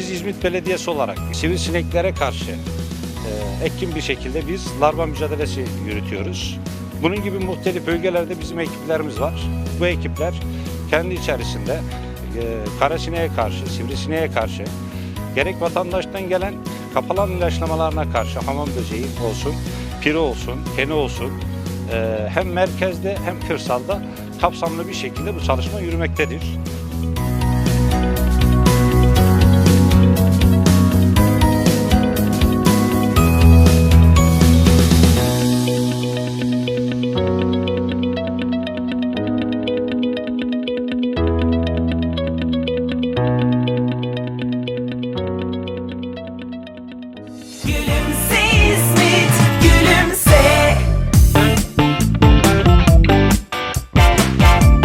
İzmit Belediyesi olarak sivrisineklere karşı e, etkin bir şekilde biz larva mücadelesi yürütüyoruz. Bunun gibi muhtelif bölgelerde bizim ekiplerimiz var. Bu ekipler kendi içerisinde e, karasineğe karşı, sivrisineğe karşı gerek vatandaştan gelen kapalan ilaçlamalarına karşı hamam böceği olsun, piri olsun, kene olsun e, hem merkezde hem kırsalda kapsamlı bir şekilde bu çalışma yürümektedir. Gülümse